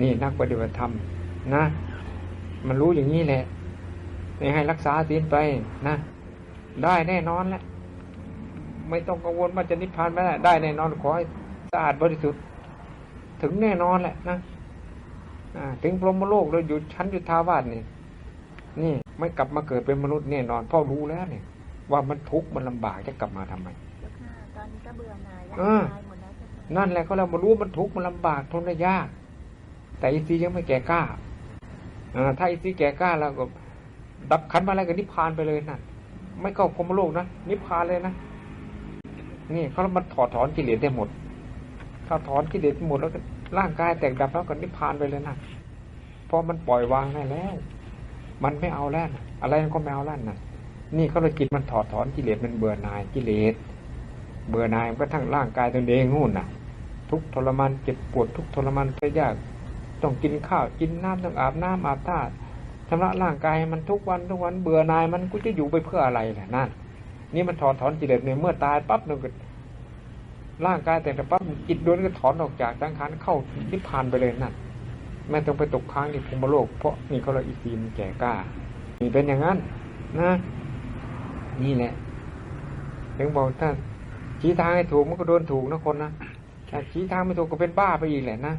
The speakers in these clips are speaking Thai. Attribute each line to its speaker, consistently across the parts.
Speaker 1: นี่นักปฏิบัติธรรมนะ มันรู้อย่างนี้แหละไม่ให้รักษาศีลไปนะ ได้แน่นอนแหละไม่ต้องกังวลว่าจะนิพพานไม่ได้ได้แน่นอนขอให้สะอาดบริสุทธิ์ ถึงแน่นอนแหละนะอ่าถึงพรหมโลกเราอยู่ชั้นยุทธาวาสนี่นี่ไม่กลับมาเกิดเป็นมนุษย์แน่นอนเพ่อรู้แล้วเนี่ย ว่ามันทุกข์มันลำบากจะกลับมาทำไม
Speaker 2: เจ้าค่ะตอนนี้ก็เบื่อหน่ายแล้ว
Speaker 1: เออ
Speaker 2: ตายหมดแล้วเจ้าค่ะ
Speaker 1: นั่นแหละเขาเรามารู้มันทุกข์มันลำบากทนได้ยาก แต่อีซียังไม่แก่กล้าอ่าถ้าอีซีแก่กล้าแล้วก็ดับขันมาแล้วก็นิพพานไปเลยนั่นไม่เข้าพรมโลกนะนิพพานเลยนะนี่เขามันถอดถอนกิเลสได้หมดถ้าถอนกิเลสหมดแล้วก็ร่างกายแตกดับแล้วก็นิพพานไปเลยนะเพราะมันปล่อยวางได้แล้ว มันไม่เอาแล้วนะอะไรมันก็ไม่เอาแล้วนะนี่เขาเลยจิตมันถอดถอนกิเลสมันเบื่อหน่ายกิเลสเบื่อหน่ายมันก็ทั้งร่างกายตนเองนู่นน่ะ ทุกทรมานเจ็บปวดทุกทรมานไปยาก ต้องกินข้าวกินน้ำต้องอาบน้ำอาบท่าชำระร่างกายมันทุกวันทุกวันเบื่อนายมันกูจะอยู่ไปเพื่ออะไรล่ะนั่น นี่มันถอนถอนกิเลสเนี่ยเมื่อตายปั๊บนึงก็ร่างกายแต่แต่ปั๊บจิตดวงก็ถอนออกจากสังขารเข้านิพพานไปเลยนั่นไม่ต้องไปตกค้างในภูมิโลก เพราะนี่เขาเราอีซีมันแก่กล้านี่เป็นอย่างนั้น นะ นี่แหละถึงบอกถ้าชี้ทางให้ถูกมันก็โดนถูกนะคนนะแต่ชี้ทางไม่ถูกก็เป็นบ้าไปอีกแหละนะ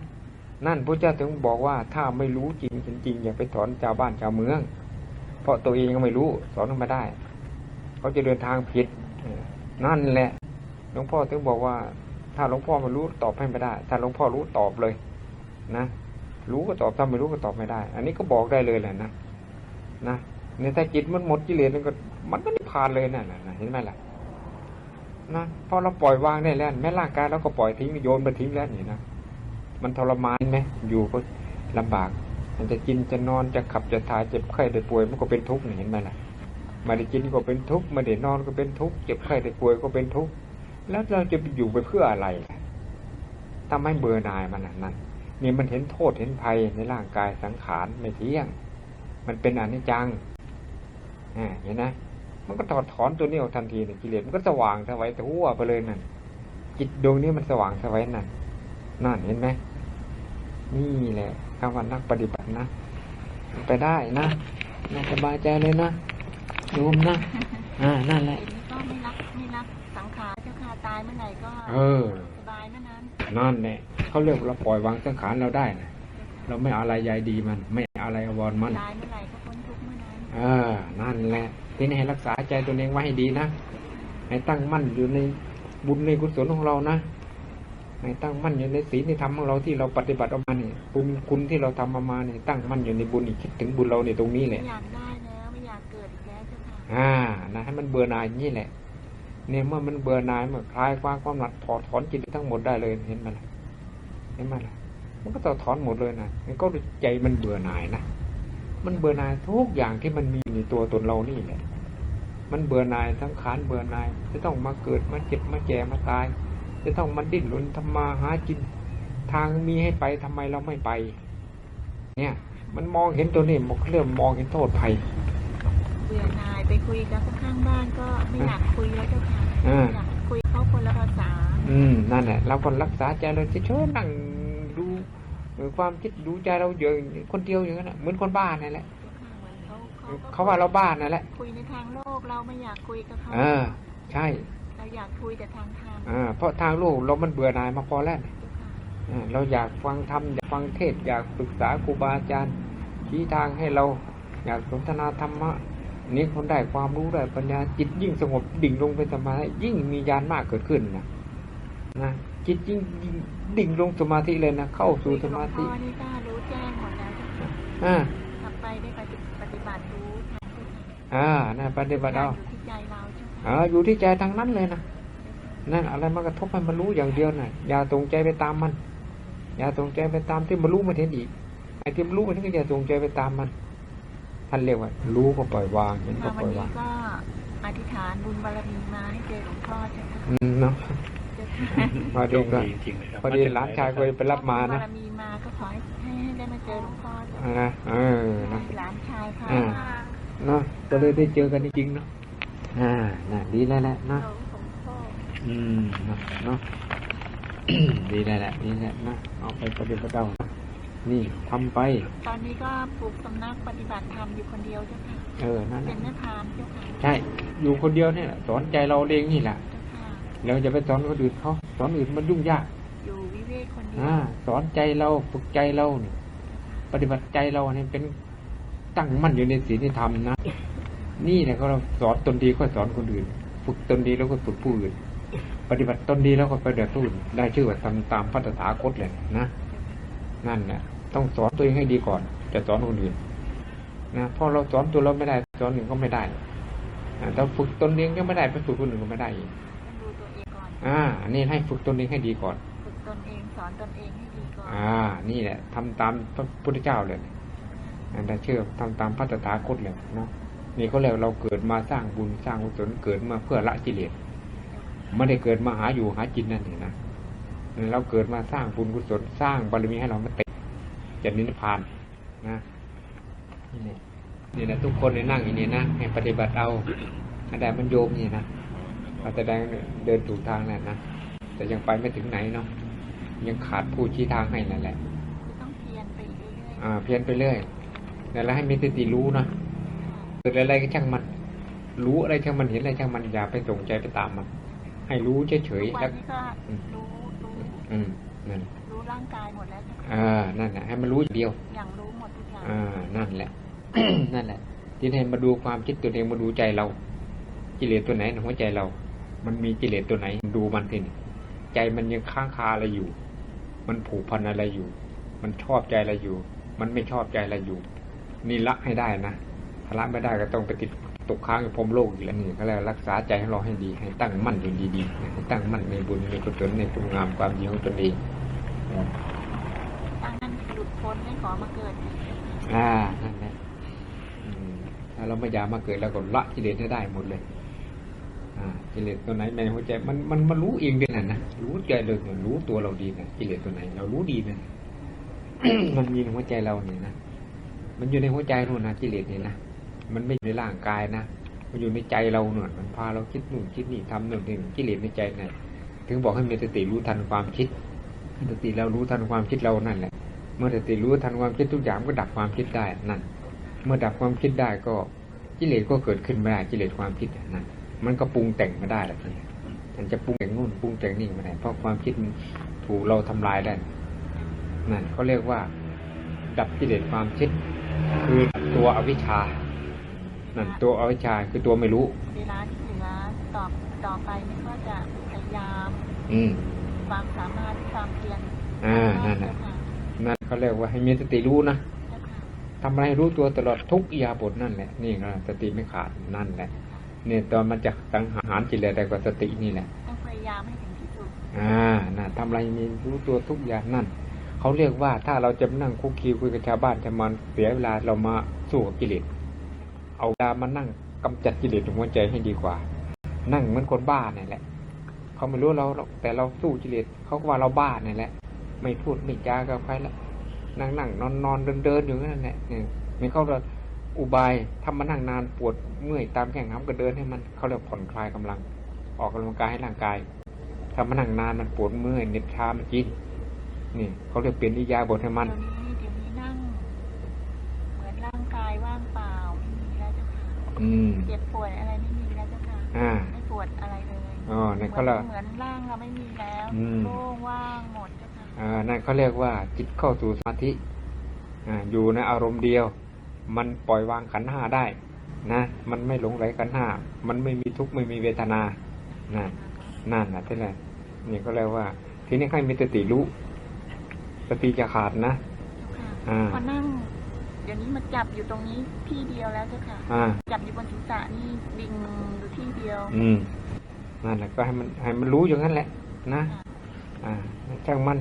Speaker 1: นั่นพระเจ้าถึงบอกว่าถ้าไม่รู้จริงจริงอย่าไปสอนชาวบ้านชาวเมือง เพราะตัวเองก็ไม่รู้สอนไม่ได้ เขาจะเดินทางผิดนั่นแหละหลวงพ่อถึงบอกว่า ถ้าหลวงพ่อไม่รู้ตอบให้ไม่ได้ ถ้าหลวงพ่อรู้ตอบเลย นะรู้ก็ตอบถ้าไม่รู้ก็ตอบไม่ได้ อันนี้ก็บอกได้เลยแหละนะนะในถ้าจิตมันหมดกิเลสมันก็ มันก็นิพพานเลยนั่นน่ะเห็นไหมล่ะนะพอเราปล่อยวางได้แล้วแม้ร่างกายเราก็ปล่อยทิ้งโยนไปทิ้งแล้วนี่นะ มันทรมานไหมอยู่ก็ลำบาก มันจะกินจะนอนจะขับจะถ่ายเจ็บไข้ได้ป่วยมันก็เป็นทุกข์เห็นไหมล่ะมาได้กินก็เป็นทุกข์มาได้นอนก็เป็นทุกข์เจ็บไข้ได้ป่วยก็เป็นทุกข์แล้วเราจะไปอยู่ไปเพื่ออะไรล่ะถ้าไม่เบื่อหน่ายมันน่ะนั่นนี่มันเห็นโทษเห็นภัยในร่างกายสังขารไม่เที่ยง มันเป็นอนิจจังอ่าเห็นไหมมันก็ถอดถอนตัวนี้ออกทันทีเนี่ยกิเลสมันก็สว่างสวัยทั่วไปเลยนั่นจิตดวงนี้มันสว่างสวัยนั่น นั่นเห็นไหมนี่แหละคำว่านักปฏิบัตินะไปได้นะน่าสบายใจเลยนะโยมนะอ่านั่นแหละ
Speaker 2: ทีนี้ก็ไม่รักไม่รักสังขารเจ้าค่ะตายเมื่อไหร่ก็
Speaker 1: เออ
Speaker 2: สบายเมื่อนั้น
Speaker 1: นั่นแหละเขาเรียกว่าเราปล่อยวางสังขารเราได้นะเราไม่เอาอะไรใยดีมัน ไม่เอาอะไรอาวรณ์มัน
Speaker 2: ตายเมื่อไหร่ก็พ้นทุกข์เมื่อนั้น
Speaker 1: เออ นั่นแหละทีนี้ให้รักษาใจตัวเองไว้ให้ดีนะให้ตั้งมั่นอยู่ในบุญในกุศลของเรานะ ให้ตั้งมั่นอยู่ในศีลในธรรมของเราที่เราปฏิบัติออกมาเนี่ยบุญคุณที่เราทำมามาเนี่ยตั้งมั่นอยู่ในบุญอีกคิดถึงบุญเราในตรงนี้แห
Speaker 2: ไม่
Speaker 1: ละ
Speaker 2: อยากได้แล้วไม่อยากเกิดอีกแล้วเจ้าค่ะ
Speaker 1: อ่านะให้มันเบื่อหน่ายอย่างนี้แหละ เนี่ยเมื่อมันเบื่อหน่ายเมื่อคลายความความหนักถอดถอนจิตทั้งหมดได้เลยเห็นไหมล่ะเห็นไหมล่ะมันก็ถอดถอนหมดเลยนะมันก็ใจมันเบื่อหน่ายนะ มันเบื่อหน่ายทุกอย่างที่มันมีในตัวตนเรานี่แหละ มันเบื่อหน่ายทั้งขานเบื่อหน่ายจะต้องมาเกิดมาเจ็บมาแก่มาตาย จะต้องมาดิ้นรนทำมาหากินทางมีให้ไปทำไมเราไม่ไป เนี่ย มันมองเห็นตัวนี้มันเริ่มมองเห็นโทษภัย
Speaker 2: เบื่อหน่ายไปคุยกับข้างบ้านก็ไม่อยากคุยแล้วเจ้าค่ะ
Speaker 1: อ่า
Speaker 2: อยากคุยเขาคนละภาษา
Speaker 1: อืมนั่นแหละเราก็รักษาใจเราเฉยๆนั่งดูเออความคิดดูใจเราเยอะคนเดียวอย่างนั้นน่ะเหมือนคนบ้านั่นแหละ
Speaker 2: เหมือนเขาเขาก็
Speaker 1: เขาว่าเราบ้านั่นแหละ
Speaker 2: คุยในทางโลกเราไม่อยากคุยกับเขา
Speaker 1: เออ ใช่
Speaker 2: เราอยากคุยแต่ทางธรรม
Speaker 1: อ่าเพราะทางโลกเรามันเบื่อหน่ายมาพอแล้ว
Speaker 2: เจ้าค่ะ
Speaker 1: อ่าเราอยากฟังธรรมอยากฟังเทศน์อยากปรึกษาครูบาอาจารย์ชี้ทางให้เราอยากสนทนาธรรมะนี้คนได้ความรู้ได้ปัญญาจิตยิ่งสงบดิ่งลงเป็นสมาธิยิ่งมีญาณมากเกิดขึ้นนะนะจิตยิ่งดิ่งลงสมาธิเลยนะเข้าสู่สมาธิ
Speaker 2: คุยกับหลวงพ่อนี่ก็รู้แจ้งหมดแล้วเจ้าค่ะ
Speaker 1: อ่า
Speaker 2: กลับไปได้ปฏิปฏิบัติรู้ทางเจ้าค่ะ
Speaker 1: อ่านะปฏิบัติเอา
Speaker 2: อยู่ที่ใจ เราเจ้าค่ะ
Speaker 1: อ่าอยู่ที่ใจทางนั้นเลยนะนั่นอะไรมากระทบให้มันรู้อย่างเดียวนะอย่าตรงใจไปตามมัน อย่าตรงใจไปตามที่มันรู้มันเห็นอีกไอ้ที่มันรู้มันเห็นก็อย่าตรงใจไปตามมันท่านเรียกว่า รู้ก็ปล่อยวางเห็นก็
Speaker 2: มา
Speaker 1: ป
Speaker 2: วั
Speaker 1: ล่อนยวา
Speaker 2: นี้
Speaker 1: ง
Speaker 2: ก็อธิษฐานบุญบารมีมาให้เจอหลวงพ่อเจ้าค่ะ
Speaker 1: อืมเนาะ
Speaker 2: เจ้าค่ะ
Speaker 1: มา
Speaker 3: โช
Speaker 1: ดู
Speaker 3: ค
Speaker 1: ก็
Speaker 3: ดีจริงๆเลยครับ
Speaker 1: พอดีหลานชายเคยไปรับมา
Speaker 2: บุญ
Speaker 1: นะ
Speaker 2: บารมีมาก็ขอให้ให้ให้ได้มาเจอหลวงพ่อเจ้า
Speaker 1: อ่านะเออนะ
Speaker 2: หลานชายพา
Speaker 1: อ่า
Speaker 2: มา
Speaker 1: เนาะก็เลยได้เจอกันจริงๆเนาะ อ่าน่ะดีแล้วแหละเนาะ
Speaker 2: เราหลวงพ่อ
Speaker 1: อืมเนาะเนาะดีแล้วแหละดีแล้วนะเอาไปปฏิบัติเอานะนี่ทำไป
Speaker 2: ตอนนี้ก็ปลูกสำนักปฏิบัติธรรมอยู่คนเดียวเจ้าค่ะ
Speaker 1: เออนั่นแห
Speaker 2: เป็
Speaker 1: ละ
Speaker 2: นแม่พรามเจ้าค่ะ
Speaker 1: ใช่ อยู่คนเดียวเนี่ยแหละสอนใจเราเองนี่แหละ
Speaker 2: เจ้าค่ะ
Speaker 1: เราจะไปสอนคนอื่นเขาสอนอื่นมันยุ่งยาก
Speaker 2: อยู่วิเวกคนเดียว
Speaker 1: อ่าสอนใจเราฝึกใจเราเนี่ยปฏิบัติใจเราเนี่ยเป็นตั้งมั่นอยู่ในศีลในธรรมนะ นี่แหละก็เราสอนตนดีก็สอนคนอื่น ฝึกตนดีแล้วก็ฝึกผู้อื่น ปฏิบัติตนดีแล้วก็ปฏิบัติผู้อื่น ได้ชื่อว่าทำตามพัฒถาคตเลยนะนั่นแหละต้องสอนตัวเองให้ดีก่อน จะสอนคนอื่นนะเพราะเราสอนตัวเราไม่ได้สอนอื่นก็ไม่ได้อ่าถ้าฝึกตนเองก็ไม่ได้ไปฝึกคนอื่นก็ไม่ได้อีก
Speaker 2: ต้องดูตัวเองก่อน
Speaker 1: อ่าอันนี้ให้ฝึกตนเองให้ดีก่อน
Speaker 2: ฝึกตนเองสอนตนเองให้ดีก่อน
Speaker 1: อ่า นี่แหละทำตามพระพุทธเจ้าเลยอันนั้นเชื่อทำตามพระตถาคตเลยเนาะ นี่เขาเรียกเราเกิดมาสร้างบุญสร้างกุศลเกิดมาเพื่อละกิเลสไม่ได้เกิดมาหาอยู่หากินนั่นเองนะเราเกิดมาสร้างบุญกุศลสร้างบารมีให้เราไม่ติดจะนิพพานนะนี่แหละนี่แหละทุกคนในนั่งอย่างนี้นะให้ปฏิบัติเอาอาจารย์มันโยมนี่นะเราแสดงเดินถูกทางแล้วนะแต่ยังไปไม่ถึงไหนเนาะยังขาดผู้ชี้ทางให้นั่นแหละ
Speaker 2: ต้องเพียรไปเรื่อย
Speaker 1: อ่าเพียนไปเรื่อยแต่แล้วให้มีสติรู้นะเกิดอะไรก็ช่างมัน รู้อะไรช่างมันเห็นอะไรช่างมันอย่าไปสนใจไปตามมัน ให้รู้เฉ
Speaker 2: ๆ
Speaker 1: ย
Speaker 2: ทุก
Speaker 1: ๆ
Speaker 2: วั
Speaker 1: แล้ว
Speaker 2: นนี้ก็รู้รู้
Speaker 1: อืมนั่น
Speaker 2: รู้ร่างกายหมดแล้วเจ้าค่ะ
Speaker 1: อ่านั่นแหละให้มันรู้อย่างเดียว
Speaker 2: อย่างรู้หมดทุกอย่าง
Speaker 1: อ่านั่นแหละ นั่นแหละ ที่ให้มาดูความคิดตัวเองมาดูใจเรากิเลสตัวไหนในหัวใจเรา มันมีกิเลสตัวไหนดูมันทีนี่ใจมันยังค้างคาอะไรอยู่ มันผูกพันอะไรอยู่ มันชอบใจอะไรอยู่ มันไม่ชอบใจอะไรอยู่ นี่ละให้ได้นะ ถ้าละไม่ได้ก็ต้องไปติดตกค้างอยู่พรหมโลกอีกแล้วนี่ก็แล้วรักษาใจของเราให้ดี ให้ตั้งมั่นอยู่ดีๆให้ตั้งมั่นในบุญในกุศลในคุณงามความดีของตนเอง
Speaker 2: ตั้งนั้นหลุดพ้นไม่ขอมาเกิดอีก
Speaker 1: อ่านั่นแหละอืมถ้าเราไม่อยากมาเกิดแล้วก็ละกิเลสให้ได้หมดเลย อ่ากิเลสตัวไหนในหัวใจมันมันมารู้เองด้วยนะนะรู้ใจเลยเนี่ยรู้ตัวเราดีนะกิเลสตัวไหน เรารู้ดีนะมันมีในหัวใจเราเนี่ยนะมันอยู่ในหัวใจนู่นนะกิเลสเนี่ยนะ มันไม่อยู่ในร่างกายนะ มันอยู่ในใจเราหน่อยมันพาเราคิดนู่นคิดนี่ทำนู่นนี่กิเลสในใจน่ะถึงบอกให้มีสติรู้ทันความคิดสติเรารู้ทันความคิดเรานั่นแหละ เมื่อสติรู้ทันความคิดทุกอย่างก็ดับความคิดได้นั่น เมื่อดับความคิดได้ก็กิเลสก็เกิดขึ้นไม่ได้กิเลสความคิดนั่นมันก็ปรุงแต่งไม่ได้แล้วนี้มันจะปรุงแต่งนู่นปรุงแต่งนี่ไม่ได้เพราะความคิดมันถูกเราทำลายได้นั่นเขาเรียกว่า ดับกิเลสความคิดคือตัวอวิชชา นั่นตัวอวิชชาคือตัวไม่รู้
Speaker 2: เวลาที่เหลือต่อต่อไปนี่ก็จะพยายาม
Speaker 1: อืม
Speaker 2: ความสามารถความเพียร
Speaker 1: อ่านั่น
Speaker 2: เจ้า
Speaker 1: นะ
Speaker 2: ค่ะ
Speaker 1: นั่นเขาเรียกว่าให้มีสติรู้นะ
Speaker 2: เจ้าค่ะ
Speaker 1: ทำอะไรให้รู้ตัวตลอดทุกอิริยาบทนั่นแหละนี่ก็สติไม่ขาดนั่นแหละเนี่ยตอนมันจะสังหารจิตอะไรก็สตินี่แหละ
Speaker 2: ต้องพยายามให้ถึงที่สุด
Speaker 1: อ่าน่ะทำอะไรมีรู้ตัวทุกอย่างนั่นเขาเรียกว่าถ้าเราจะมานั่งคุกคีคุยกับชาวบ้านชาวมันเสียเวลาเรามาสู้กับกิเลส เอาเวลามานั่งกำจัดกิเลสในหัวใจให้ดีกว่า นั่งเหมือนคนบ้าเนี่ยแหละ เขาไม่รู้เราแต่เราสู้กิเลสเขาก็ว่าเราบ้าเนี่ยแหละ ไม่พูดไม่จากับใครละนั่งนั่งนอนนอนเดินเดินอยู่นั่นแหละเนี่ยนี่เขาเราอุบายทำมานั่งนานปวดเมื่อยตามแข้งขาก็เดินให้มันเขาเรียกผ่อนคลายกำลัง ออกกำลังกายให้ร่างกายถ้ามานั่งนานมันปวดเมื่อยเหน็บชามันกินนี่เขาเรียกเปลี่ยนนิยาบทให้มัน
Speaker 2: นั่ง เหมือนร่างกายว่างเปล่าไม่มีแล้วเจ้าค่ะ
Speaker 1: อืม
Speaker 2: เจ็บปวดอะไรไม่มีแล้วเจ้าค่ะ
Speaker 1: อ่า
Speaker 2: ไม่ปวดอะไรเลย
Speaker 1: อ๋อนั่น
Speaker 2: เหมื
Speaker 1: เขา
Speaker 2: อน
Speaker 1: เรียก
Speaker 2: เหมือนร่างเราไม่มีแล้ว
Speaker 1: อืม
Speaker 2: โล่งว่างหมดเจ้าค่ะ
Speaker 1: อ่านั่นเขาเรียกว่า จิตเข้าสู่สมาธิ อ่า อยู่ในอารมณ์เดียว มันปล่อยวางขันธ์ห้าได้ นะ มันไม่หลงไหลขันธ์ห้า มันไม่มีทุกข์ไม่มีเวทนา นั่น นั่นนะที่ไหนนี่ก็เรียกว่า ทีนี้ใครมีสติรู้ สติจะขาดนะ
Speaker 2: ค่ะ
Speaker 1: อ่า
Speaker 2: พอนั่ง เดี๋ยวนี้มาจับอยู่ตรงนี้ที่เดียวแล้วเจ้าค่ะ
Speaker 1: อ่า
Speaker 2: จับอยู่บนศีรษะนี่ดิ่งอยู่ที่เดียว
Speaker 1: อืมนั่นแหละก็ให้มันให้มันรู้อย่างนั้นแหละ นะ
Speaker 2: ค่ะ
Speaker 1: อ่าช่างมัน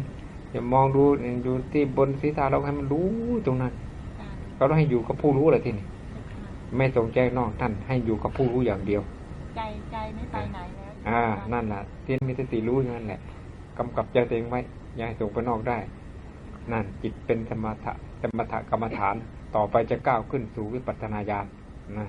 Speaker 1: อย่ามองดูอยู่ที่บนศีรษะเราให้มันรู้ตรงนั้น
Speaker 2: จ้ะ
Speaker 1: เราต้องให้อยู่กับผู้รู้เลยทีนี้
Speaker 2: เจ้าค่ะ
Speaker 1: ไม่สนใจนอกท่านให้อยู่กับผู้รู้อย่างเดียว
Speaker 2: ใจใจไม่ไปไหนแล้ว
Speaker 1: อ่า นั่นแหละที่มีสติรู้อย่างนั้นแหละกำกับใจตัวเองไว้อย่าให้ส่งไปนอกได้ นั่นจิตเป็นสมถะสมถะกรรมฐาน ต่อไปจะก้าวขึ้นสู่วิปัสสนาญาณนะ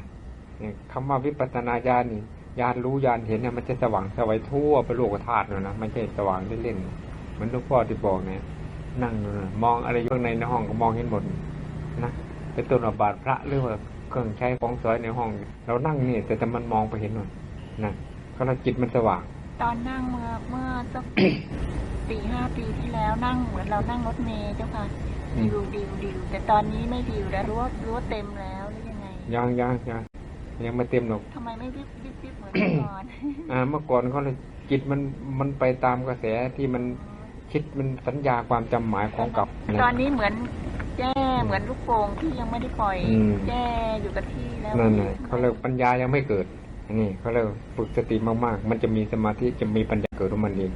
Speaker 1: คำว่าวิปัสสนาญาณนี่ญาณรู้ญาณเห็นเนี่ยมันจะสว่างสวัยทั่วไปโลกธาตุเลยนะไม่ใช่สว่างเล่นๆเหมือนหลวงพ่อที่บอกเนี่ยนั่งนะมองอะไรอยู่ข้างในในห้องก็มองเห็นหมดนะเป็นต้นว่าบาทพระหรือว่าเครื่องใช้ของสอยในห้อง เรานั่งนี่แต่แต่มันมองไปเห็นหมดนะก็เราะจิตมันสว่าง
Speaker 2: ตอนนั่งเมื่อเมื่อสัก สี่ห้าปีที่แล้วนั่งเหมือนเรานั่งรถเมล์เจ้าค่ะ
Speaker 1: อืม
Speaker 2: ดิวดิวดิวแต่ตอนนี้ไม่ดิวแล้วรู้ว่ารู้ว่าเต็มแล้วหรือยังไง
Speaker 1: ยังยังยังยังไม่เต็มหรอก
Speaker 2: ทำไมไม่วิบวิบวิบเหมือนเมื่อก่อน
Speaker 1: อ่าเมื่อก่อนเขาเลยจิตมันมันไปตามกระแสที่มันคิดมันสัญญาความจำหมายของเกับ
Speaker 2: ตอนนี้เหมือนแจ้เหมือนลูกโป่งที่ยังไม่ได้ปล่อย
Speaker 1: อืม
Speaker 2: แจ้อยู่กับที่แล้ว
Speaker 1: นั่นแหละเขาเรียกปัญญายังไม่เกิดอันนี้เขาเรียกฝึกสติมากๆ มันจะมีสมาธิจะมีปัญญาเกิดของมันเอง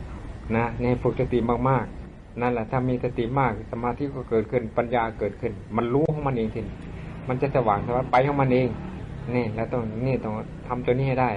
Speaker 1: นะในฝึกสติมากๆ นั่นแหละถ้ามีสติมากสมาธิก็เกิดขึ้นปัญญาเกิดขึ้น มันรู้ของมันเองทีมันจะสว่างสว่างไปของมันเองนี่แล้วต้องนี่ต้องทำตัวนี้ให้ได้